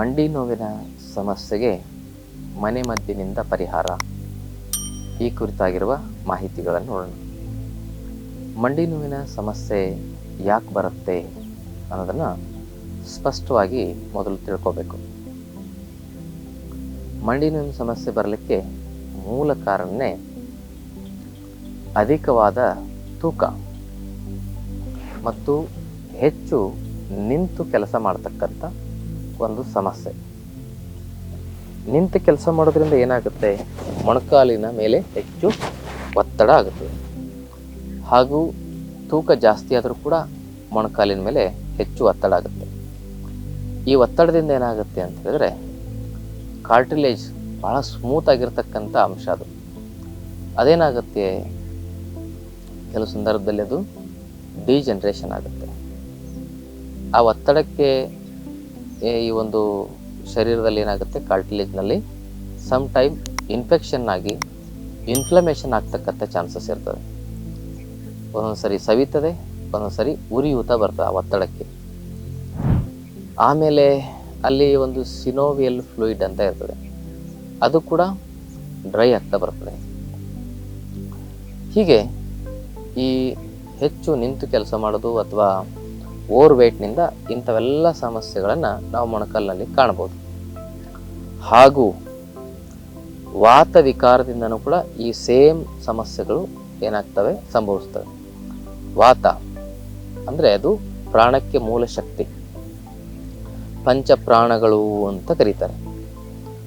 ಮಂಡಿ ನೋವಿನ ಸಮಸ್ಯೆಗೆ ಮನೆ ಮದ್ದಿನಿಂದ ಪರಿಹಾರ. ಈ ಕುರಿತಾಗಿರುವ ಮಾಹಿತಿಗಳನ್ನು ನೋಡೋಣ. ಮಂಡಿ ನೋವಿನ ಸಮಸ್ಯೆ ಯಾಕೆ ಬರುತ್ತೆ ಅನ್ನೋದನ್ನು ಸ್ಪಷ್ಟವಾಗಿ ಮೊದಲು ತಿಳ್ಕೋಬೇಕು. ಮಂಡಿ ನೋವಿನ ಸಮಸ್ಯೆ ಬರಲಿಕ್ಕೆ ಮೂಲ ಕಾರಣನೇ ಅಧಿಕವಾದ ತೂಕ ಮತ್ತು ಹೆಚ್ಚು ನಿಂತು ಕೆಲಸ ಮಾಡ್ತಕ್ಕಂಥ ಒಂದು ಸಮಸ್ಯೆ. ನಿಂತು ಕೆಲಸ ಮಾಡೋದ್ರಿಂದ ಏನಾಗುತ್ತೆ? ಮೊಣಕಾಲಿನ ಮೇಲೆ ಹೆಚ್ಚು ಒತ್ತಡ ಆಗುತ್ತದೆ ಹಾಗೂ ತೂಕ ಜಾಸ್ತಿ ಆದರೂ ಕೂಡ ಮೊಣಕಾಲಿನ ಮೇಲೆ ಹೆಚ್ಚು ಒತ್ತಡ ಆಗುತ್ತೆ. ಈ ಒತ್ತಡದಿಂದ ಏನಾಗುತ್ತೆ ಅಂತ ಹೇಳಿದ್ರೆ ಕಾರ್ಟಿಲೇಜ್ ಭಾಳ ಸ್ಮೂತ್ ಆಗಿರ್ತಕ್ಕಂಥ ಅಂಶ ಅದು. ಅದೇನಾಗುತ್ತೆ? ಕೆಲವು ಸಂದರ್ಭದಲ್ಲಿ ಅದು ಡಿಜನ್ರೇಷನ್ ಆಗುತ್ತೆ. ಆ ಒತ್ತಡಕ್ಕೆ ಈ ಒಂದು ಶರೀರದಲ್ಲಿ ಏನಾಗುತ್ತೆ? ಕಾರ್ಟಿಲೇಜ್ನಲ್ಲಿ ಸಮ್ ಟೈಮ್ ಇನ್ಫೆಕ್ಷನ್ ಆಗಿ ಇನ್ಫ್ಲಮೇಷನ್ ಆಗ್ತಕ್ಕಂಥ ಚಾನ್ಸಸ್ ಇರ್ತದೆ. ಒಂದೊಂದು ಸರಿ ಸವಿತದೆ ಒಂದೊಂದು ಸರಿ ಉರಿಯೂತ ಬರ್ತದೆ ಆ ಒತ್ತಡಕ್ಕೆ. ಆಮೇಲೆ ಅಲ್ಲಿ ಒಂದು ಸಿನೋವಿಯಲ್ ಫ್ಲೂಯಿಡ್ ಅಂತ ಇರ್ತದೆ. ಅದು ಕೂಡ ಡ್ರೈ ಆಗ್ತಾ ಬರ್ತದೆ. ಹೀಗೆ ಈ ಹೆಚ್ಚು ನಿಂತು ಕೆಲಸ ಮಾಡೋದು ಅಥವಾ ಓವರ್ ವೆಯ್ಟ್ನಿಂದ ಇಂಥವೆಲ್ಲ ಸಮಸ್ಯೆಗಳನ್ನು ನಾವು ಮೊಣಕಲ್ನಲ್ಲಿ ಕಾಣ್ಬೋದು. ಹಾಗೂ ವಾತ ವಿಕಾರದಿಂದನೂ ಕೂಡ ಈ ಸೇಮ್ ಸಮಸ್ಯೆಗಳು ಏನಾಗ್ತವೆ, ಸಂಭವಿಸ್ತವೆ. ವಾತ ಅಂದರೆ ಅದು ಪ್ರಾಣಕ್ಕೆ ಮೂಲ ಶಕ್ತಿ. ಪಂಚ ಪ್ರಾಣಗಳು ಅಂತ ಕರೀತಾರೆ.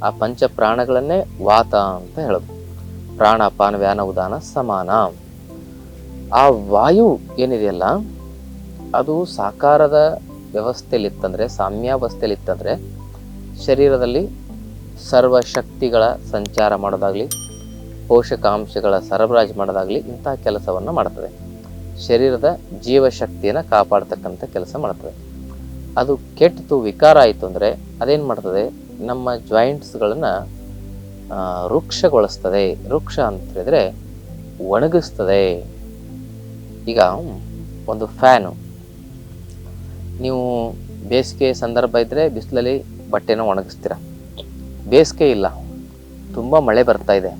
ಆ ಪಂಚ ಪ್ರಾಣಗಳನ್ನೇ ವಾತ ಅಂತ ಹೇಳೋದು. ಪ್ರಾಣ ಅಪಾನ ವ್ಯಾನ ಉದಾನ ಸಮಾನ. ಆ ವಾಯು ಏನಿದೆಯಲ್ಲ ಅದು ಸಾಕಾರದ ವ್ಯವಸ್ಥೆಯಲ್ಲಿತ್ತಂದರೆ, ಸಾಮ್ಯಾವಸ್ಥೆಯಲ್ಲಿತ್ತಂದರೆ, ಶರೀರದಲ್ಲಿ ಸರ್ವ ಶಕ್ತಿಗಳ ಸಂಚಾರ ಮಾಡೋದಾಗಲಿ, ಪೋಷಕಾಂಶಗಳ ಸರಬರಾಜು ಮಾಡೋದಾಗಲಿ ಇಂಥ ಕೆಲಸವನ್ನು ಮಾಡ್ತದೆ. ಶರೀರದ ಜೀವಶಕ್ತಿಯನ್ನು ಕಾಪಾಡ್ತಕ್ಕಂಥ ಕೆಲಸ ಮಾಡ್ತದೆ. ಅದು ಕೆಟ್ಟು ವಿಕಾರ ಆಯಿತು ಅಂದರೆ ಅದೇನು ಮಾಡ್ತದೆ? ನಮ್ಮ ಜಾಯಿಂಟ್ಸ್ಗಳನ್ನು ವೃಕ್ಷಗೊಳಿಸ್ತದೆ. ವೃಕ್ಷ ಅಂತ ಹೇಳಿದರೆ ಒಣಗಿಸ್ತದೆ. ಈಗ ಒಂದು ಫ್ಯಾನು. ನೀವು ಬೇಸಿಗೆ ಸಂದರ್ಭ ಇದ್ದರೆ ಬಿಸಿಲಲ್ಲಿ ಬಟ್ಟೆನ ಒಣಗಿಸ್ತೀರ. ಬೇಸಿಗೆ ಇಲ್ಲ, ತುಂಬ ಮಳೆ ಬರ್ತಾ ಇದೆ.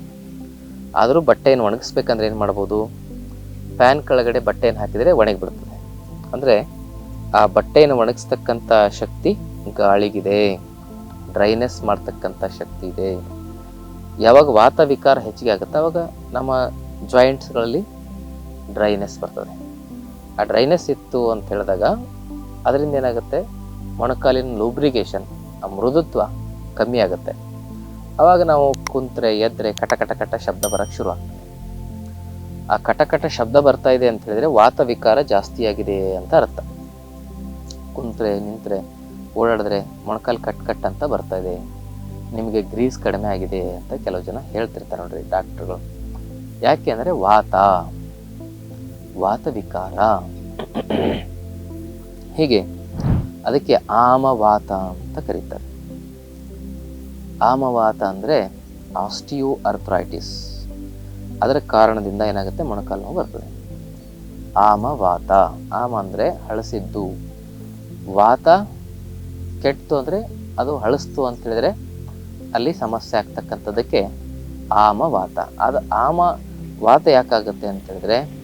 ಆದರೂ ಬಟ್ಟೆಯನ್ನು ಒಣಗಿಸ್ಬೇಕಂದ್ರೆ ಏನು ಮಾಡ್ಬೋದು? ಫ್ಯಾನ್ ಕೆಳಗಡೆ ಬಟ್ಟೆಯನ್ನು ಹಾಕಿದರೆ ಒಣಗಿಬಿಡ್ತದೆ ಅಂದರೆ ಆ ಬಟ್ಟೆಯನ್ನು ಒಣಗಿಸ್ತಕ್ಕಂಥ ಶಕ್ತಿ ಗಾಳಿಗಿದೆ. ಡ್ರೈನೆಸ್ ಮಾಡ್ತಕ್ಕಂಥ ಶಕ್ತಿ ಇದೆ. ಯಾವಾಗ ವಾತ ವಿಕಾರ ಹೆಚ್ಚಿಗೆ ಆಗುತ್ತೆ ಆವಾಗ ನಮ್ಮ ಜಾಯಿಂಟ್ಸ್ಗಳಲ್ಲಿ ಡ್ರೈನೆಸ್ ಬರ್ತದೆ. ಆ ಡ್ರೈನೆಸ್ ಇತ್ತು ಅಂತ ಹೇಳಿದಾಗ ಅದರಿಂದ ಏನಾಗುತ್ತೆ? ಮೊಣಕಾಲಿನ ಲೂಬ್ರಿಗೇಷನ್ ಆ ಮೃದುತ್ವ ಕಮ್ಮಿ ಆಗುತ್ತೆ. ಆವಾಗ ನಾವು ಕುಂತ್ರೆ, ಎದ್ರೆ ಕಟ ಕಟ ಶಬ್ದ ಬರಕ್ಕೆ ಶುರು ಆಗ್ತದೆ. ಆ ಕಟ ಶಬ್ದ ಬರ್ತಾ ಇದೆ ಅಂತ ಹೇಳಿದ್ರೆ ವಾತ ವಿಕಾರ ಜಾಸ್ತಿ ಆಗಿದೆ ಅಂತ ಅರ್ಥ. ಕುಂತ್ರೆ, ನಿಂತ್ರೆ, ಓಡಾಡಿದ್ರೆ ಮೊಣಕಾಲು ಕಟ್ ಕಟ್ ಅಂತ ಬರ್ತಾ ಇದೆ. ನಿಮಗೆ ಗ್ರೀಸ್ ಕಡಿಮೆ ಆಗಿದೆ ಅಂತ ಕೆಲವು ಜನ ಹೇಳ್ತಿರ್ತಾರೆ ನೋಡ್ರಿ ಡಾಕ್ಟ್ರುಗಳು. ಯಾಕೆ ಅಂದರೆ ವಾತ. ವಾತ ವಿಕಾರ. ಹೀಗೆ ಅದಕ್ಕೆ ಆಮವಾತ ಅಂತ ಕರೀತಾರೆ. ಆಮವಾತ ಅಂದರೆ ಆಸ್ಟಿಯೋ ಅರ್ಥ್ರೈಟಿಸ್ ಅದರ ಕಾರಣದಿಂದ ಏನಾಗುತ್ತೆ? ಮೊಣಕಾಲು ನೋವು ಬರ್ತದೆ. ಆಮವಾತ. ಆಮ ಅಂದರೆ ಹಳಸಿದ್ದು. ವಾತ ಕೆಟ್ಟು ಅಂದರೆ ಅದು ಹಳಸ್ತು ಅಂತ ಹೇಳಿದ್ರೆ ಅಲ್ಲಿ ಸಮಸ್ಯೆ ಆಗ್ತಕ್ಕಂಥದ್ದಕ್ಕೆ ಆಮವಾತ. ಅದು ಆಮ ವಾತ ಯಾಕಾಗುತ್ತೆ ಅಂತ ಹೇಳಿದ್ರೆ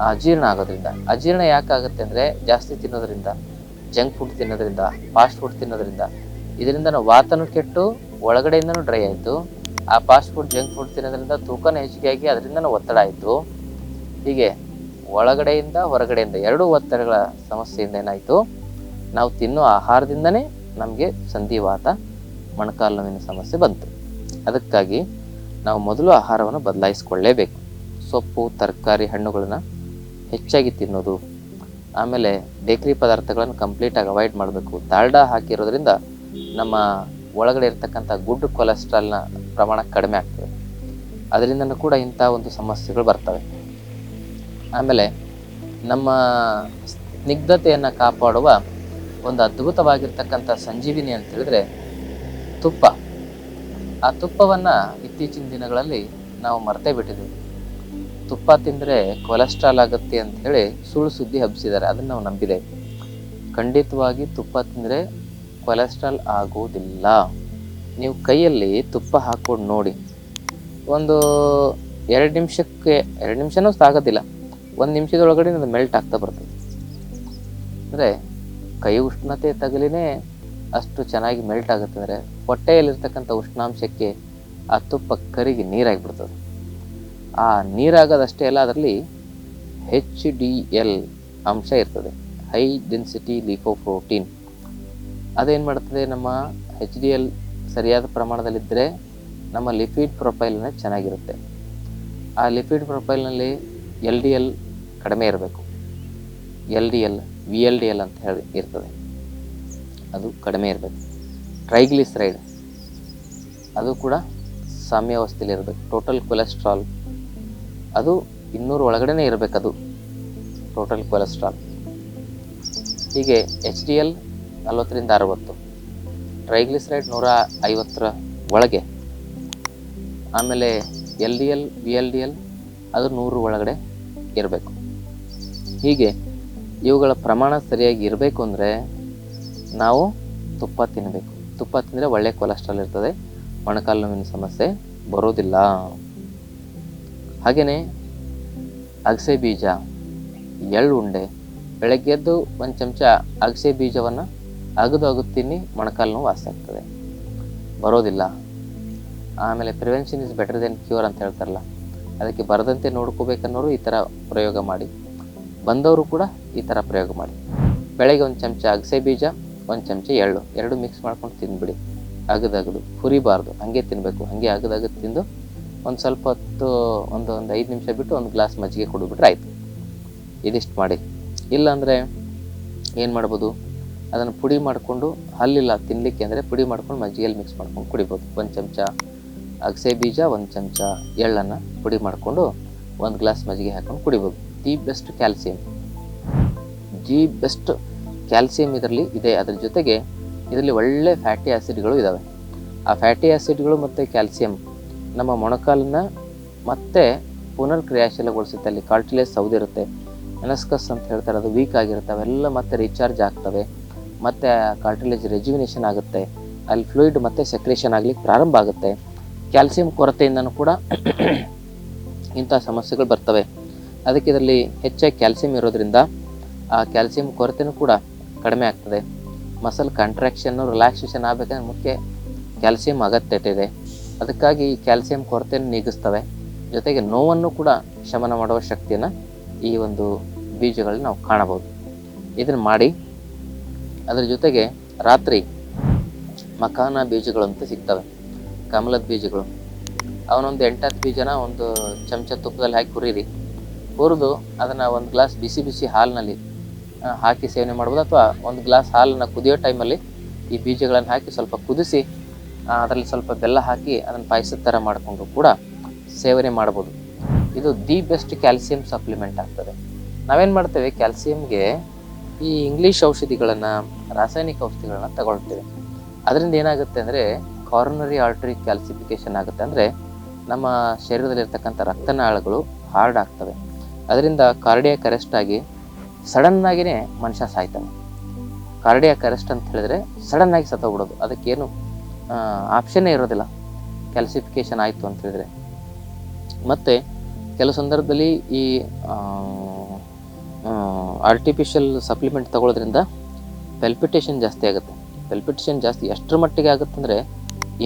ಅಜೀರ್ಣ ಆಗೋದ್ರಿಂದ. ಅಜೀರ್ಣ ಯಾಕಾಗುತ್ತೆ ಅಂದರೆ ಜಾಸ್ತಿ ತಿನ್ನೋದ್ರಿಂದ, ಜಂಕ್ ಫುಡ್ ತಿನ್ನೋದ್ರಿಂದ, ಫಾಸ್ಟ್ ಫುಡ್ ತಿನ್ನೋದ್ರಿಂದ. ಇದರಿಂದ ನಾವು ವಾತನೂ ಕೆಟ್ಟು, ಒಳಗಡೆಯಿಂದನೂ ಡ್ರೈ ಆಯಿತು. ಆ ಫಾಸ್ಟ್ ಫುಡ್, ಜಂಕ್ ಫುಡ್ ತಿನ್ನೋದ್ರಿಂದ ತೂಕನೂ ಹೆಚ್ಚಿಗೆ ಆಗಿ ಅದರಿಂದನೂ ಒತ್ತಡ ಆಯಿತು. ಹೀಗೆ ಒಳಗಡೆಯಿಂದ ಹೊರಗಡೆಯಿಂದ ಎರಡೂ ಒತ್ತಡಗಳ ಸಮಸ್ಯೆಯಿಂದ ಏನಾಯಿತು? ನಾವು ತಿನ್ನೋ ಆಹಾರದಿಂದನೇ ನಮಗೆ ಸಂಧಿವಾತ ಮೊಣಕಾಲು ನೋವಿನ ಸಮಸ್ಯೆ ಬಂತು. ಅದಕ್ಕಾಗಿ ನಾವು ಮೊದಲು ಆಹಾರವನ್ನು ಬದಲಾಯಿಸ್ಕೊಳ್ಳೇಬೇಕು. ಸೊಪ್ಪು, ತರಕಾರಿ, ಹಣ್ಣುಗಳನ್ನ ಹೆಚ್ಚಾಗಿ ತಿನ್ನೋದು, ಆಮೇಲೆ ಬೇಕ್ರಿ ಪದಾರ್ಥಗಳನ್ನು ಕಂಪ್ಲೀಟಾಗಿ ಅವಾಯ್ಡ್ ಮಾಡಬೇಕು. ದಾಲ್ಡಾ ಹಾಕಿರೋದ್ರಿಂದ ನಮ್ಮ ಒಳಗಡೆ ಇರ್ತಕ್ಕಂಥ ಗುಡ್ ಕೊಲೆಸ್ಟ್ರಾಲ್ನ ಪ್ರಮಾಣ ಕಡಿಮೆ ಆಗ್ತದೆ. ಅದರಿಂದನೂ ಕೂಡ ಇಂಥ ಒಂದು ಸಮಸ್ಯೆಗಳು ಬರ್ತವೆ. ಆಮೇಲೆ ನಮ್ಮ ಸ್ನಿಗ್ಧತೆಯನ್ನು ಕಾಪಾಡುವ ಒಂದು ಅದ್ಭುತವಾಗಿರ್ತಕ್ಕಂಥ ಸಂಜೀವಿನಿ ಅಂತ ಹೇಳಿದ್ರೆ ತುಪ್ಪ. ಆ ತುಪ್ಪವನ್ನು ಇತ್ತೀಚಿನ ದಿನಗಳಲ್ಲಿ ನಾವು ಮರ್ತೇ ಬಿಟ್ಟಿದ್ದೀವಿ. ತುಪ್ಪ ತಿಂದರೆ ಕೊಲೆಸ್ಟ್ರಾಲ್ ಆಗುತ್ತೆ ಅಂತ ಹೇಳಿ ಸುಳ್ಳು ಸುದ್ದಿ ಹಬ್ಬಿಸಿದ್ದಾರೆ. ಅದನ್ನು ನಾವು ನಂಬಿದೆ. ಖಂಡಿತವಾಗಿ ತುಪ್ಪ ತಿಂದರೆ ಕೊಲೆಸ್ಟ್ರಾಲ್ ಆಗೋದಿಲ್ಲ. ನೀವು ಕೈಯಲ್ಲಿ ತುಪ್ಪ ಹಾಕ್ಕೊಂಡು ನೋಡಿ. ಒಂದು ಎರಡು ನಿಮಿಷಕ್ಕೆ, ಎರಡು ನಿಮಿಷನೂ ಸಾಗೋದಿಲ್ಲ. ಒಂದು ನಿಮಿಷದೊಳಗಡೆ ಅದು ಮೆಲ್ಟ್ ಆಗ್ತಾ ಬರ್ತದೆ ಅಂದರೆ ಕೈ ಉಷ್ಣತೆ ತಗಲಿನೇ ಅಷ್ಟು ಚೆನ್ನಾಗಿ ಮೆಲ್ಟ್ ಆಗುತ್ತೆ. ಅಂದರೆ ಹೊಟ್ಟೆಯಲ್ಲಿರ್ತಕ್ಕಂಥ ಉಷ್ಣಾಂಶಕ್ಕೆ ಆ ತುಪ್ಪ ಕರಿಗೆ ನೀರಾಗಿಬಿಡ್ತದೆ. ಆ ನೀರಾಗದಷ್ಟೇ ಅಲ್ಲ, ಅದರಲ್ಲಿ ಹೆಚ್ ಡಿ ಎಲ್ ಅಂಶ ಇರ್ತದೆ. ಹೈ ಡೆನ್ಸಿಟಿ ಲಿಫೋಪ್ರೋಟೀನ್ ಅದೇನು ಮಾಡ್ತದೆ? ನಮ್ಮ ಹೆಚ್ ಡಿ ಎಲ್ ಸರಿಯಾದ ಪ್ರಮಾಣದಲ್ಲಿದ್ದರೆ ನಮ್ಮ ಲಿಪಿಡ್ ಪ್ರೊಫೈಲ್ನ ಚೆನ್ನಾಗಿರುತ್ತೆ. ಆ ಲಿಪಿಡ್ ಪ್ರೊಫೈಲ್ನಲ್ಲಿ ಎಲ್ ಡಿ ಎಲ್ ಕಡಿಮೆ ಇರಬೇಕು. L D L V L D L ಅಂತ ಹೇಳಿ ಇರ್ತದೆ. ಅದು ಕಡಿಮೆ ಇರಬೇಕು. ಟ್ರೈಗ್ಲಿಸರೈಡ್ ಅದು ಕೂಡ ಸಾಮ್ಯಾವಸ್ಥೆಯಲ್ಲಿ ಇರಬೇಕು. ಟೋಟಲ್ ಕೊಲೆಸ್ಟ್ರಾಲ್ ಅದು ಇನ್ನೂರು ಒಳಗಡೆನೇ ಇರಬೇಕು ಅದು ಟೋಟಲ್ ಕೊಲೆಸ್ಟ್ರಾಲ್ ಹೀಗೆ ಎಚ್ ಡಿ ಎಲ್ ನಲವತ್ತರಿಂದ ಅರವತ್ತು ಟ್ರೈಗ್ಲಿಸರೈಡ್ ನೂರ ಐವತ್ತರ ಒಳಗೆ, ಆಮೇಲೆ L D L V L D L ಅದು ನೂರು ಒಳಗಡೆ ಇರಬೇಕು. ಹೀಗೆ ಇವುಗಳ ಪ್ರಮಾಣ ಸರಿಯಾಗಿ ಇರಬೇಕು ಅಂದರೆ ನಾವು ತುಪ್ಪ ತಿನ್ನಬೇಕು ತುಪ್ಪ ತಿಂದರೆ ಒಳ್ಳೆಯ ಕೊಲೆಸ್ಟ್ರಾಲ್ ಇರ್ತದೆ, ಮೊಣಕಾಲು ನೋವಿನ ಸಮಸ್ಯೆ ಬರೋದಿಲ್ಲ. ಹಾಗೆಯೇ ಅಗಸೆ ಬೀಜ, ಎಳ್ಳುಂಡೆ, ಬೆಳಗ್ಗೆ ಎದ್ದು ಒಂದು ಚಮಚ ಅಗಸೆ ಬೀಜವನ್ನು ಅಗದು ಅಗದು ತಿನ್ನಿ ಮೊಣಕಾಲು ನೋವು ವಾಸಿ ಆಗ್ತದೆ ಬರೋದಿಲ್ಲ. ಆಮೇಲೆ prevention is better than cure ಅಂತ ಹೇಳ್ತಾರಲ್ಲ, ಅದಕ್ಕೆ ಬರದಂತೆ ನೋಡ್ಕೋಬೇಕನ್ನೋರು ಈ ಥರ ಪ್ರಯೋಗ ಮಾಡಿ. ಬಂದವರು ಕೂಡ ಈ ಥರ ಪ್ರಯೋಗ ಮಾಡಿ. ಬೆಳಗ್ಗೆ ಒಂದು ಚಮಚ ಅಗಸೆ ಬೀಜ, ಒಂದು ಚಮಚ ಎಳ್ಳು, ಎರಡು ಮಿಕ್ಸ್ ಮಾಡ್ಕೊಂಡು ತಿಂದ್ಬಿಡಿ ಅಗದಗದು ಹುರಿಬಾರ್ದು. ಹಾಗೆ ತಿನ್ನಬೇಕು ಹಾಗೆ ಅಗದಗದು ತಿಂದು ಒಂದು ಸ್ವಲ್ಪ ಹೊತ್ತು, ಒಂದು ಒಂದು ಐದು ನಿಮಿಷ ಬಿಟ್ಟು ಒಂದು ಗ್ಲಾಸ್ ಮಜ್ಜಿಗೆ ಕುಡಿದ್ಬಿಟ್ರೆ ಆಯಿತು. ಇದಿಷ್ಟು ಮಾಡಿ. ಇಲ್ಲಾಂದರೆ ಏನು ಮಾಡ್ಬೋದು? ಅದನ್ನು ಪುಡಿ ಮಾಡಿಕೊಂಡು ಹಲ್ಲಿಲ್ಲ ತಿನ್ನಲಿಕ್ಕೆ ಅಂದರೆ ಪುಡಿ ಮಾಡ್ಕೊಂಡು ಮಜ್ಜಿಗೆಯಲ್ಲಿ ಮಿಕ್ಸ್ ಮಾಡ್ಕೊಂಡು ಕುಡಿಬೋದು. ಒಂದು ಚಮಚ ಅಗಸೆ ಬೀಜ, ಒಂದು ಚಮಚ ಎಳ್ಳನ್ನು ಪುಡಿ ಮಾಡಿಕೊಂಡು ಒಂದು ಗ್ಲಾಸ್ ಮಜ್ಜಿಗೆ ಹಾಕ್ಕೊಂಡು ಕುಡಿಬೋದು. The best calcium. The best calcium ಇದರಲ್ಲಿ ಇದೆ. ಅದರ ಜೊತೆಗೆ ಇದರಲ್ಲಿ ಒಳ್ಳೆ ಫ್ಯಾಟಿ ಆ್ಯಸಿಡ್ಗಳು ಇದ್ದಾವೆ ಆ ಫ್ಯಾಟಿ ಆ್ಯಸಿಡ್ಗಳು ಮತ್ತು ಕ್ಯಾಲ್ಸಿಯಂ ನಮ್ಮ ಮೊಣಕಾಲಿನ ಮತ್ತೆ ಪುನರ್ ಕ್ರಿಯಾಶೀಲಗೊಳಿಸುತ್ತೆ ಅಲ್ಲಿ ಕಾರ್ಟಿಲೇಜ್ ಸೌದಿರುತ್ತೆ ಎನಸ್ಕಸ್ ಅಂತ ಹೇಳ್ತಾರೆ, ಅದು ವೀಕ್ ಆಗಿರುತ್ತೆ, ಅವೆಲ್ಲ ಮತ್ತೆ ರೀಚಾರ್ಜ್ ಆಗ್ತವೆ, ಮತ್ತು ಕಾರ್ಟಿಲೇಜ್ ರೆಜ್ಯುವಿನೇಷನ್ ಆಗುತ್ತೆ, ಅಲ್ಲಿ ಫ್ಲೂಯಿಡ್ ಮತ್ತೆ ಸೆಕ್ರೇಷನ್ ಆಗಲಿಕ್ಕೆ ಪ್ರಾರಂಭ ಆಗುತ್ತೆ. ಕ್ಯಾಲ್ಸಿಯಂ ಕೊರತೆಯಿಂದನೂ ಕೂಡ ಇಂಥ ಸಮಸ್ಯೆಗಳು ಬರ್ತವೆ. ಅದಕ್ಕೆ ಇದರಲ್ಲಿ ಹೆಚ್ಚಾಗಿ ಕ್ಯಾಲ್ಸಿಯಂ ಇರೋದ್ರಿಂದ, ಆ ಕ್ಯಾಲ್ಸಿಯಂ ಕೊರತೆನೂ ಕೂಡ ಕಡಿಮೆ ಆಗ್ತದೆ. ಮಸಲ್ ಕಾಂಟ್ರಾಕ್ಷನ್ನು ರಿಲ್ಯಾಕ್ಸೇಷನ್ ಆಗಬೇಕಂದ್ರೆ ಮುಖ್ಯ ಕ್ಯಾಲ್ಸಿಯಂ ಅಗತ್ಯತೆ ಇದೆ. ಅದಕ್ಕಾಗಿ ಈ ಕ್ಯಾಲ್ಸಿಯಂ ಕೊರತೆಯನ್ನು ನೀಗಿಸ್ತವೆ. ಜೊತೆಗೆ ನೋವನ್ನು ಕೂಡ ಶಮನ ಮಾಡುವ ಶಕ್ತಿಯನ್ನು ಈ ಒಂದು ಬೀಜಗಳಲ್ಲಿ ನಾವು ಕಾಣಬಹುದು. ಇದನ್ನು ಮಾಡಿ, ಅದರ ಜೊತೆಗೆ ರಾತ್ರಿ ಮಖಾನ ಬೀಜಗಳು ಅಂತ ಸಿಗ್ತವೆ. ಕಮಲದ ಬೀಜಗಳು. ಅವನೊಂದು ಎಂಟತ್ತು ಬೀಜನ ಒಂದು ಚಮಚ ತುಪ್ಪದಲ್ಲಿ ಹಾಕಿ ಹುರಿರಿ. ಹುರಿದು ಅದನ್ನು ಒಂದು ಗ್ಲಾಸ್ ಬಿಸಿ ಬಿಸಿ ಹಾಲಿನಲ್ಲಿ ಹಾಕಿ ಸೇವನೆ ಮಾಡ್ಬೋದು. ಅಥವಾ ಒಂದು ಗ್ಲಾಸ್ ಹಾಲನ್ನು ಕುದಿಯೋ ಟೈಮಲ್ಲಿ ಈ ಬೀಜಗಳನ್ನು ಹಾಕಿ ಸ್ವಲ್ಪ ಕುದಿಸಿ ಅದರಲ್ಲಿ ಸ್ವಲ್ಪ ಬೆಲ್ಲ ಹಾಕಿ ಅದನ್ನು ಪಾಯಸದ ಥರ ಮಾಡಿಕೊಂಡು ಕೂಡ ಸೇವನೆ ಮಾಡ್ಬೋದು. ಇದು ದಿ ಬೆಸ್ಟ್ ಕ್ಯಾಲ್ಸಿಯಂ ಸಪ್ಲಿಮೆಂಟ್ ಆಗ್ತದೆ. ನಾವೇನು ಮಾಡ್ತೇವೆ, ಕ್ಯಾಲ್ಸಿಯಂಗೆ ಈ ಇಂಗ್ಲೀಷ್ ಔಷಧಿಗಳನ್ನು, ರಾಸಾಯನಿಕ ಔಷಧಿಗಳನ್ನ ತಗೊಳ್ತೇವೆ. ಅದರಿಂದ ಏನಾಗುತ್ತೆ ಅಂದರೆ ಕಾರ್ನರಿ ಆರ್ಟರಿ ಕ್ಯಾಲ್ಸಿಫಿಕೇಶನ್ ಆಗುತ್ತೆ ಅಂದರೆ, ನಮ್ಮ ಶರೀರದಲ್ಲಿರ್ತಕ್ಕಂಥ ರಕ್ತನಾಳಗಳು ಹಾರ್ಡ್ ಆಗ್ತವೆ. ಅದರಿಂದ ಕಾರ್ಡಿಯಾಕ್ ಅರೆಸ್ಟ್ ಆಗಿ ಸಡನ್ನಾಗಿಯೇ ಮನುಷ್ಯ ಸಾಯ್ತಾನೆ. ಕಾರ್ಡಿಯಾಕ್ ಅರೆಸ್ಟ್ ಅಂತ ಹೇಳಿದ್ರೆ ಸಡನ್ನಾಗಿ ಸತ್ತೋಗ್ಬಿಡೋದು. ಅದಕ್ಕೇನು ಆಪ್ಷನ್ನೇ ಇರೋದಿಲ್ಲ. ಕ್ಯಾಲ್ಸಿಫಿಕೇಶನ್ ಆಯಿತು ಅಂತ ಹೇಳಿದ್ರೆ. ಮತ್ತು ಕೆಲವು ಸಂದರ್ಭದಲ್ಲಿ ಈ ಆರ್ಟಿಫಿಷಿಯಲ್ ಸಪ್ಲಿಮೆಂಟ್ ತಗೊಳ್ಳೋದ್ರಿಂದ ಪೆಲ್ಪಿಟೇಷನ್ ಜಾಸ್ತಿ ಆಗುತ್ತೆ. ಪೆಲ್ಪಿಟೇಷನ್ ಜಾಸ್ತಿ ಎಷ್ಟರ ಮಟ್ಟಿಗೆ ಆಗುತ್ತೆ ಅಂದರೆ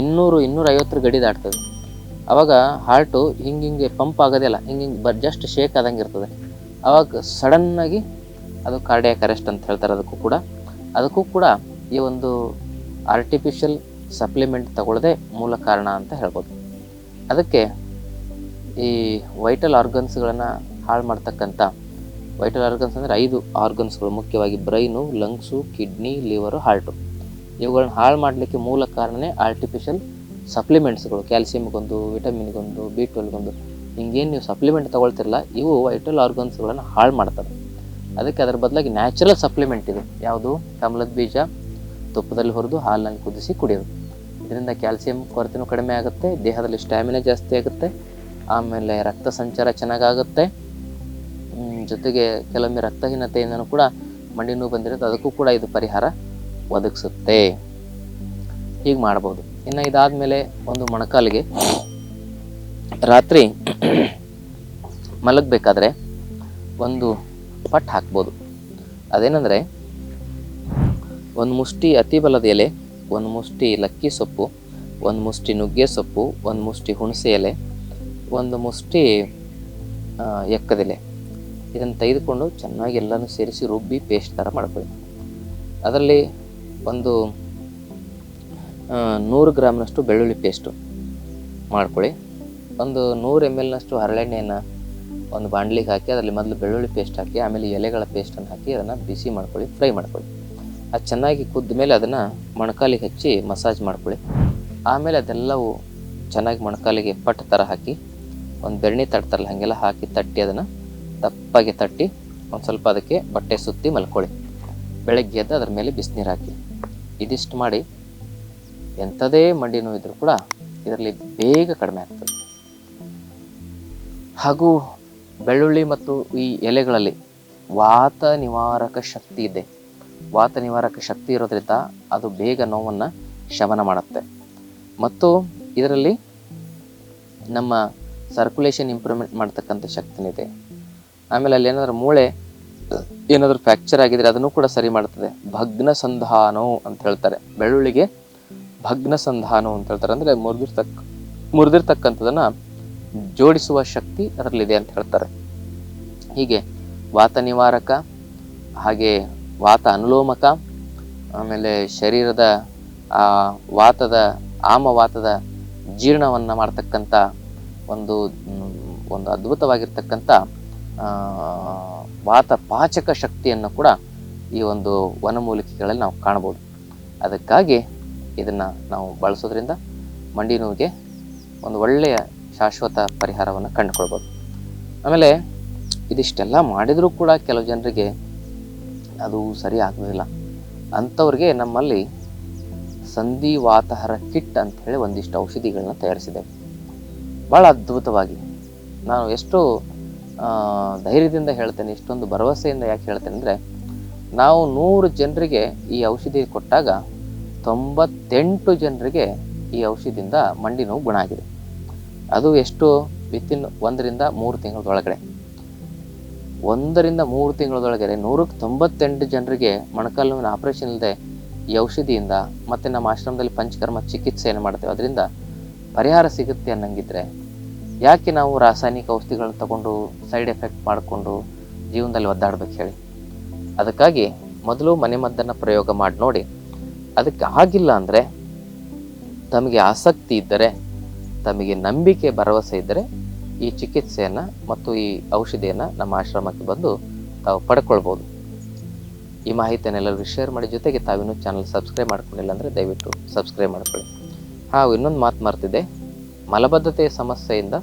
ಇನ್ನೂರು, ಇನ್ನೂರೈವತ್ತರ ಗಡಿ ದಾಟ್ತದೆ. ಆವಾಗ ಹಾರ್ಟು ಹಿಂಗೆ ಹಿಂಗೆ ಪಂಪ್ ಆಗೋದಿಲ್ಲ ಹಿಂಗೆ ಹಿಂಗೆ ಬ ಜಸ್ಟ್ ಶೇಕ್ ಆದಂಗೆ ಇರ್ತದೆ. ಆವಾಗ ಸಡನ್ನಾಗಿ ಅದು ಕಾರ್ಡಿಯಾಕ್ ಅರೆಸ್ಟ್ ಅಂತ ಹೇಳ್ತಾರೆ ಅದಕ್ಕೂ ಕೂಡ. ಅದಕ್ಕೂ ಕೂಡ ಈ ಒಂದು ಆರ್ಟಿಫಿಷಿಯಲ್ ಸಪ್ಲಿಮೆಂಟ್ ತಗೊಳ್ಳೋದೇ ಮೂಲ ಕಾರಣ ಅಂತ ಹೇಳ್ಬೋದು. ಅದಕ್ಕೆ ಈ ವೈಟಲ್ ಆರ್ಗನ್ಸ್ಗಳನ್ನು ಹಾಳು ಮಾಡ್ತಕ್ಕಂಥ ವೈಟಲ್ ಆರ್ಗನ್ಸ್ ಅಂದರೆ ಐದು ಆರ್ಗನ್ಸ್ಗಳು ಮುಖ್ಯವಾಗಿ brain lungs kidney liver heart ಇವುಗಳನ್ನ ಹಾಳು ಮಾಡಲಿಕ್ಕೆ ಮೂಲ ಕಾರಣನೇ ಆರ್ಟಿಫಿಷಿಯಲ್ ಸಪ್ಲಿಮೆಂಟ್ಸ್ಗಳು ಕ್ಯಾಲ್ಸಿಯಮ್ಗೊಂದು ವಿಟಮಿನ್ಗೊಂದು ಬಿ ಟ್ವೆಲ್ಗೊಂದು ಹಿಂಗೇನು ನೀವು ಸಪ್ಲಿಮೆಂಟ್ ತೊಗೊಳ್ತಿರಲ್ಲ ಇವು ವೈಟಲ್ ಆರ್ಗನ್ಸ್ಗಳನ್ನು ಹಾಳು ಮಾಡ್ತವೆ. ಅದಕ್ಕೆ ಅದರ ಬದಲಾಗಿ ನ್ಯಾಚುರಲ್ ಸಪ್ಲಿಮೆಂಟ್ ಇದೆ. ಯಾವುದು? ಕಮಲದ ಬೀಜ, ತುಪ್ಪದಲ್ಲಿ ಹುರಿದು ಹಾಲಿನಲ್ಲಿ ಕುದಿಸಿ ಕುಡಿಯೋದು. ಇದರಿಂದ ಕ್ಯಾಲ್ಸಿಯಂ ಕೊರತೆನೂ ಕಡಿಮೆ ಆಗುತ್ತೆ, ದೇಹದಲ್ಲಿ ಸ್ಟ್ಯಾಮಿನಾ ಜಾಸ್ತಿ ಆಗುತ್ತೆ, ಆಮೇಲೆ ರಕ್ತ ಸಂಚಾರ ಚೆನ್ನಾಗಾಗುತ್ತೆ. ಜೊತೆಗೆ ಕೆಲವೊಮ್ಮೆ ರಕ್ತಹೀನತೆಯಿಂದನೂ ಕೂಡ ಮಂಡಿ ನೋವು ಬಂದಿರುತ್ತೆ, ಅದಕ್ಕೂ ಕೂಡ ಇದು ಪರಿಹಾರ ಒದಗಿಸುತ್ತೆ. ಹೀಗೆ ಮಾಡ್ಬೋದು. ಇನ್ನು ಇದಾದಮೇಲೆ ಒಂದು ಮೊಣಕಾಲಿಗೆ ರಾತ್ರಿ ಮಲಗಬೇಕಾದ್ರೆ ಒಂದು ಪಟ್ ಹಾಕ್ಬೋದು. ಅದೇನೆಂದರೆ, ಒಂದು ಮುಷ್ಟಿ ಅತಿ ಬಲದ ಎಲೆ ಒಂದು ಮುಷ್ಟಿ ಲಕ್ಕಿ ಸೊಪ್ಪು, ಒಂದು ಮುಷ್ಟಿ ನುಗ್ಗೆ ಸೊಪ್ಪು, ಒಂದು ಮುಷ್ಟಿ ಹುಣಸೆ ಎಲೆ, ಒಂದು ಮುಷ್ಟಿ ಎಕ್ಕದೆಲೆ ಇದನ್ನು ತೆಗೆದುಕೊಂಡು ಚೆನ್ನಾಗಿ ಎಲ್ಲನೂ ಸೇರಿಸಿ ರುಬ್ಬಿ ಪೇಸ್ಟ್ ಥರ ಮಾಡ್ಕೊಳ್ಳಿ. ಅದರಲ್ಲಿ ಒಂದು ನೂರು ಗ್ರಾಮ್ನಷ್ಟು ಬೆಳ್ಳುಳ್ಳಿ ಪೇಸ್ಟು ಮಾಡ್ಕೊಳ್ಳಿ. ಒಂದು ನೂರು ಎಂ ಎಲ್ನಷ್ಟು ಹರಳೆಣ್ಣೆಯನ್ನು ಒಂದು ಬಾಣಲಿಗೆ ಹಾಕಿ, ಅದರಲ್ಲಿ ಮೊದಲು ಬೆಳ್ಳುಳ್ಳಿ ಪೇಸ್ಟ್ ಹಾಕಿ, ಆಮೇಲೆ ಎಲೆಗಳ ಪೇಸ್ಟನ್ನು ಹಾಕಿ, ಅದನ್ನು ಬಿಸಿ ಮಾಡ್ಕೊಳ್ಳಿ ಫ್ರೈ ಮಾಡ್ಕೊಳ್ಳಿ. ಅದು ಚೆನ್ನಾಗಿ ಕುದ್ದ ಮೇಲೆ ಅದನ್ನು ಮೊಣಕಾಲಿಗೆ ಹಚ್ಚಿ ಮಸಾಜ್ ಮಾಡ್ಕೊಳ್ಳಿ. ಆಮೇಲೆ ಅದೆಲ್ಲವೂ ಚೆನ್ನಾಗಿ ಮೊಣಕಾಲಿಗೆ ಪಟ್ ಥರ ಹಾಕಿ, ಒಂದು ಬೆರಣಿ ತಟ್ತಾರಲ್ಲ ಹಾಗೆಲ್ಲ ಹಾಕಿ ತಟ್ಟಿ ಅದನ್ನು ದಪ್ಪಾಗಿ ತಟ್ಟಿ, ಒಂದು ಸ್ವಲ್ಪ ಅದಕ್ಕೆ ಬಟ್ಟೆ ಸುತ್ತಿ ಮಲ್ಕೊಳ್ಳಿ. ಬೆಳಗ್ಗೆ ಎದ್ದು ಅದ್ರ ಮೇಲೆ ಬಿಸಿನೀರು ಹಾಕಿ. ಇದಿಷ್ಟು ಮಾಡಿ ಎಂಥದೇ ಮಂಡಿ ನೋವು ಇದ್ರೂ ಕೂಡ ಇದರಲ್ಲಿ ಬೇಗ ಕಡಿಮೆ ಆಗ್ತದೆ. ಹಾಗೂ ಬೆಳ್ಳುಳ್ಳಿ ಮತ್ತು ಈ ಎಲೆಗಳಲ್ಲಿ ವಾತ ನಿವಾರಕ ಶಕ್ತಿ ಇದೆ. ವಾತ ನಿವಾರಕ ಶಕ್ತಿ ಇರೋದ್ರಿಂದ ಅದು ಬೇಗ ನೋವನ್ನು ಶಮನ ಮಾಡುತ್ತೆ. ಮತ್ತು ಇದರಲ್ಲಿ ನಮ್ಮ ಸರ್ಕ್ಯುಲೇಷನ್ ಇಂಪ್ರೂವ್ಮೆಂಟ್ ಮಾಡ್ತಕ್ಕಂಥ ಶಕ್ತಿನಿದೆ. ಆಮೇಲೆ ಅಲ್ಲಿ ಏನಾದರೂ ಮೂಳೆ ಏನಾದರೂ ಫ್ರ್ಯಾಕ್ಚರ್ ಆಗಿದ್ರೆ ಅದನ್ನು ಕೂಡ ಸರಿ ಮಾಡ್ತದೆ. ಭಗ್ನ ಸಂಧಾನೋ ಅಂತ ಹೇಳ್ತಾರೆ. ಬೆಳ್ಳುಳ್ಳಿಗೆ ಭಗ್ನ ಸಂಧಾನೋ ಅಂತ ಹೇಳ್ತಾರೆ. ಅಂದರೆ ಮುರಿದಿರ್ತಕ್ಕ ಮುರಿದಿರ್ತಕ್ಕಂಥದನ್ನು ಜೋಡಿಸುವ ಶಕ್ತಿ ಅದರಲ್ಲಿದೆ ಅಂತ ಹೇಳ್ತಾರೆ. ಹೀಗೆ ವಾತ ನಿವಾರಕ ಹಾಗೆ ವಾತ ಅನುಲೋಮಕ, ಆಮೇಲೆ ಶರೀರದ, ಆ ವಾತದ ಆಮವಾತದ ಜೀರ್ಣವನ್ನು ಮಾಡ್ತಕ್ಕಂಥ ಒಂದು ಒಂದು ಅದ್ಭುತವಾಗಿರ್ತಕ್ಕಂಥ ವಾತ ಪಾಚಕ ಶಕ್ತಿಯನ್ನು ಕೂಡ ಈ ಒಂದು ವನಮೂಲಿಕೆಗಳಲ್ಲಿ ನಾವು ಕಾಣ್ಬೋದು. ಅದಕ್ಕಾಗಿ ಇದನ್ನು ನಾವು ಬಳಸೋದ್ರಿಂದ ಮಂಡಿ ನೋವಿಗೆ ಒಂದು ಒಳ್ಳೆಯ ಶಾಶ್ವತ ಪರಿಹಾರವನ್ನು ಕಂಡುಕೊಳ್ಬೋದು. ಆಮೇಲೆ ಇದಿಷ್ಟೆಲ್ಲ ಮಾಡಿದರೂ ಕೂಡ ಕೆಲವು ಜನರಿಗೆ ಅದು ಸರಿ ಆಗೋದಿಲ್ಲ. ಅಂಥವ್ರಿಗೆ ನಮ್ಮಲ್ಲಿ ಸಂಧಿವಾತಹರ ಕಿಟ್ ಅಂತ ಹೇಳಿ ಒಂದಿಷ್ಟು ಔಷಧಿಗಳನ್ನ ತಯಾರಿಸಿದೆ ಭಾಳ ಅದ್ಭುತವಾಗಿ. ನಾನು ಎಷ್ಟು ಧೈರ್ಯದಿಂದ ಹೇಳ್ತೇನೆ, ಇಷ್ಟೊಂದು ಭರವಸೆಯಿಂದ ಯಾಕೆ ಹೇಳ್ತೇನೆ ಅಂದರೆ, ನಾವು ನೂರು ಜನರಿಗೆ ಈ ಔಷಧಿ ಕೊಟ್ಟಾಗ ತೊಂಬತ್ತೆಂಟು ಜನರಿಗೆ ಈ ಔಷಧಿಯಿಂದ ಮಂಡಿ ನೋವು ಗುಣ ಆಗಿದೆ. ಅದು ಎಷ್ಟು ವಿತಿನ್ ಒಂದರಿಂದ ಮೂರು ತಿಂಗಳದೊಳಗಡೆ. ಒಂದರಿಂದ ಮೂರು ತಿಂಗಳದೊಳಗಡೆ ನೂರಕ್ಕೆ ತೊಂಬತ್ತೆಂಟು ಜನರಿಗೆ ಮೊಣಕಾಲು ನೋವಿನ ಆಪರೇಷನ್ ಇಲ್ಲದೆ ಈ ಔಷಧಿಯಿಂದ ಮತ್ತು ನಮ್ಮ ಆಶ್ರಮದಲ್ಲಿ ಪಂಚಕರ್ಮ ಚಿಕಿತ್ಸೆಯನ್ನು ಮಾಡ್ತೇವೆ. ಅದರಿಂದ ಪರಿಹಾರ ಸಿಗುತ್ತೆ ಅನ್ನಂಗಿದ್ರೆ ಯಾಕೆ ನಾವು ರಾಸಾಯನಿಕ ಔಷಧಿಗಳನ್ನ ತಗೊಂಡು ಸೈಡ್ ಎಫೆಕ್ಟ್ ಮಾಡಿಕೊಂಡು ಜೀವನದಲ್ಲಿ ಒದ್ದಾಡ್ಬೇಕು ಹೇಳಿ? ಅದಕ್ಕಾಗಿ ಮೊದಲು ಮನೆಮದ್ದನ್ನು ಪ್ರಯೋಗ ಮಾಡಿ ನೋಡಿ. ಅದಕ್ಕೆ ಆಗಿಲ್ಲ ಅಂದರೆ ತಮಗೆ ಆಸಕ್ತಿ ಇದ್ದರೆ, ತಮಗೆ ನಂಬಿಕೆ ಭರವಸೆ ಇದ್ದರೆ ಈ ಚಿಕಿತ್ಸೆಯನ್ನು ಮತ್ತು ಈ ಔಷಧಿಯನ್ನು ನಮ್ಮ ಆಶ್ರಮಕ್ಕೆ ಬಂದು ತಾವು ಪಡ್ಕೊಳ್ಬೋದು. ಈ ಮಾಹಿತಿಯನ್ನೆಲ್ಲರೂ ಶೇರ್ ಮಾಡಿ, ಜೊತೆಗೆ ತಾವಿನ್ನೂ ಚಾನಲ್ ಸಬ್ಸ್ಕ್ರೈಬ್ ಮಾಡ್ಕೊಂಡಿಲ್ಲ ಅಂದರೆ ದಯವಿಟ್ಟು ಸಬ್ಸ್ಕ್ರೈಬ್ ಮಾಡ್ಕೊಳ್ಳಿ. ಹಾಗೂ ಇನ್ನೊಂದು ಮಾತು ಮರ್ತಿದೆ ಮಲಬದ್ಧತೆಯ ಸಮಸ್ಯೆಯಿಂದ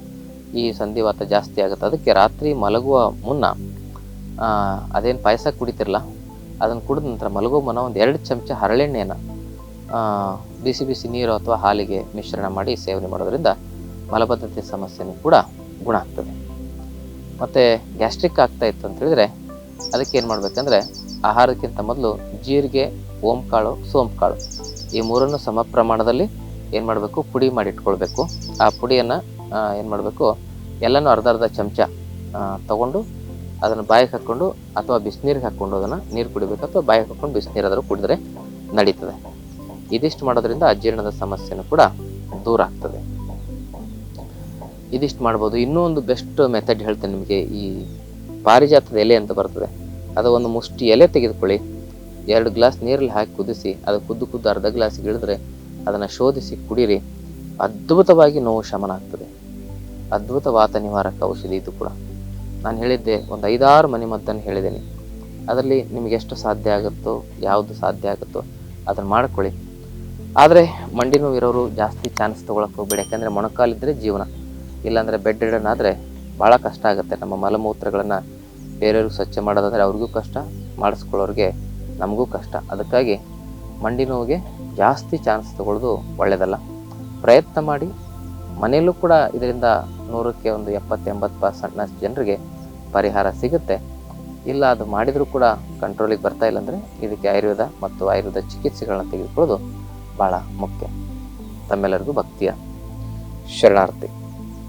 ಈ ಸಂಧಿವಾತ ಜಾಸ್ತಿ ಆಗುತ್ತೆ. ಅದಕ್ಕೆ ರಾತ್ರಿ ಮಲಗುವ ಮುನ್ನ ಅದೇನು ಪಾಯಸ ಕುಡಿತಿರಲ್ಲ ಅದನ್ನು ಕುಡಿದ ನಂತರ ಮಲಗುವ ಮುನ್ನ ಒಂದು ಎರಡು ಚಮಚ ಹರಳೆಣ್ಣೆಯನ್ನು ಬಿಸಿ ಬಿಸಿ ನೀರು ಅಥವಾ ಹಾಲಿಗೆ ಮಿಶ್ರಣ ಮಾಡಿ ಸೇವನೆ ಮಾಡೋದ್ರಿಂದ ಮಲಬದ್ಧತೆ ಸಮಸ್ಯೆನೂ ಕೂಡ ಗುಣ ಆಗ್ತದೆ. ಮತ್ತು ಗ್ಯಾಸ್ಟ್ರಿಕ್ ಆಗ್ತಾ ಇತ್ತು ಅಂತ ಹೇಳಿದ್ರೆ ಅದಕ್ಕೆ ಏನು ಮಾಡಬೇಕಂದ್ರೆ ಆಹಾರಕ್ಕಿಂತ ಮೊದಲು ಜೀರಿಗೆ, ಓಂಕಾಳು ಸೋಂಪು ಈ ಮೂರನ್ನು ಸಮ ಪ್ರಮಾಣದಲ್ಲಿ ಏನು ಮಾಡಬೇಕು, ಪುಡಿ ಮಾಡಿ ಇಟ್ಕೊಳ್ಬೇಕು ಆ ಪುಡಿಯನ್ನು ಏನು ಮಾಡಬೇಕು, ಎಲ್ಲನೂ ಅರ್ಧ ಅರ್ಧ ಚಮಚ ತಗೊಂಡು ಅದನ್ನು ಬಾಯಿಗೆ ಹಾಕ್ಕೊಂಡು ಅಥವಾ ಬಿಸಿನೀರಿಗೆ ಹಾಕ್ಕೊಂಡು ಅದನ್ನು ನೀರು ಕುಡಿಬೇಕು ಅಥವಾ ಬಾಯಿಗೆ ಹಾಕ್ಕೊಂಡು ಬಿಸಿನೀರಾದರೂ ಕುಡಿದ್ರೆ ನಡೀತದೆ. ಇದಿಷ್ಟು ಮಾಡೋದ್ರಿಂದ ಅಜೀರ್ಣದ ಸಮಸ್ಯೆನೂ ಕೂಡ ದೂರ ಆಗ್ತದೆ. ಇದಿಷ್ಟು ಮಾಡ್ಬೋದು. ಇನ್ನೂ ಒಂದು ಬೆಸ್ಟ್ ಮೆಥಡ್ ಹೇಳ್ತೇನೆ ನಿಮಗೆ. ಈ ಪಾರಿಜಾತದ ಎಲೆ ಅಂತ ಬರ್ತದೆ. ಅದು ಒಂದು ಮುಷ್ಟಿ ಎಲೆ ತೆಗೆದುಕೊಳ್ಳಿ. ಎರಡು ಗ್ಲಾಸ್ ನೀರಲ್ಲಿ ಹಾಕಿ ಕುದಿಸಿ, ಅದು ಕುದ್ದು ಕುದ್ದು ಅರ್ಧ ಗ್ಲಾಸ್ ಇಳಿದ್ರೆ ಅದನ್ನು ಶೋಧಿಸಿ ಕುಡೀರಿ. ಅದ್ಭುತವಾಗಿ ನೋವು ಶಮನ ಆಗ್ತದೆ. ಅದ್ಭುತ ವಾತ ನಿವಾರಕ ಔಷಧಿ ಇದು ಕೂಡ. ನಾನು ಹೇಳಿದ್ದೆ, ಒಂದು ಐದಾರು ಮನೆ ಮದ್ದನ್ನು ಹೇಳಿದ್ದೀನಿ. ಅದರಲ್ಲಿ ನಿಮಗೆ ಎಷ್ಟು ಸಾಧ್ಯ ಆಗುತ್ತೋ, ಯಾವುದು ಸಾಧ್ಯ ಆಗುತ್ತೋ ಅದನ್ನು ಮಾಡ್ಕೊಳ್ಳಿ. ಆದರೆ, ಮಂಡಿ ನೋವು ಇರೋರು ಜಾಸ್ತಿ ಚಾನ್ಸ್ ತೊಗೊಳಕ್ಕೆ ಹೋಗ್ಬೇಡಿ. ಯಾಕಂದರೆ ಮೊಣಕಾಲಿದ್ದರೆ ಜೀವನ. ಇಲ್ಲಾಂದರೆ ಬೆಡ್ ರಿಡನ್ ಆದರೆ ಭಾಳ ಕಷ್ಟ ಆಗುತ್ತೆ. ನಮ್ಮ ಮಲಮೂತ್ರಗಳನ್ನು ಬೇರೆಯವ್ರಿಗೆ ಸ್ವಚ್ಛ ಮಾಡೋದಂದರೆ ಅವ್ರಿಗೂ ಕಷ್ಟ, ಮಾಡಿಸ್ಕೊಳ್ಳೋರಿಗೆ ನಮಗೂ ಕಷ್ಟ. ಅದಕ್ಕಾಗಿ ಮಂಡಿ ನೋವಿಗೆ ಜಾಸ್ತಿ ಚಾನ್ಸ್ ತಗೊಳ್ಳೋದು ಒಳ್ಳೆಯದಲ್ಲ ಪ್ರಯತ್ನ ಮಾಡಿ, ಮನೆಯಲ್ಲೂ ಕೂಡ ಇದರಿಂದ ನೂರಕ್ಕೆ ಒಂದು ಎಪ್ಪತ್ತು ಎಂಬತ್ತು ಪರ್ಸೆಂಟ್ನಷ್ಟು ಜನರಿಗೆ ಪರಿಹಾರ ಸಿಗುತ್ತೆ. ಇಲ್ಲ, ಅದು ಮಾಡಿದರೂ ಕೂಡ ಕಂಟ್ರೋಲಿಗೆ ಬರ್ತಾ ಇಲ್ಲ ಅಂದರೆ ಇದಕ್ಕೆ ಆಯುರ್ವೇದ ಮತ್ತು ಆಯುರ್ವೇದ ಚಿಕಿತ್ಸೆಗಳನ್ನ ತೆಗೆದುಕೊಳ್ಳೋದು ಭಾಳ ಮುಖ್ಯ. ತಮ್ಮೆಲ್ಲರಿಗೂ ಭಕ್ತಿಯ ಶರಣಾರ್ಥಿ.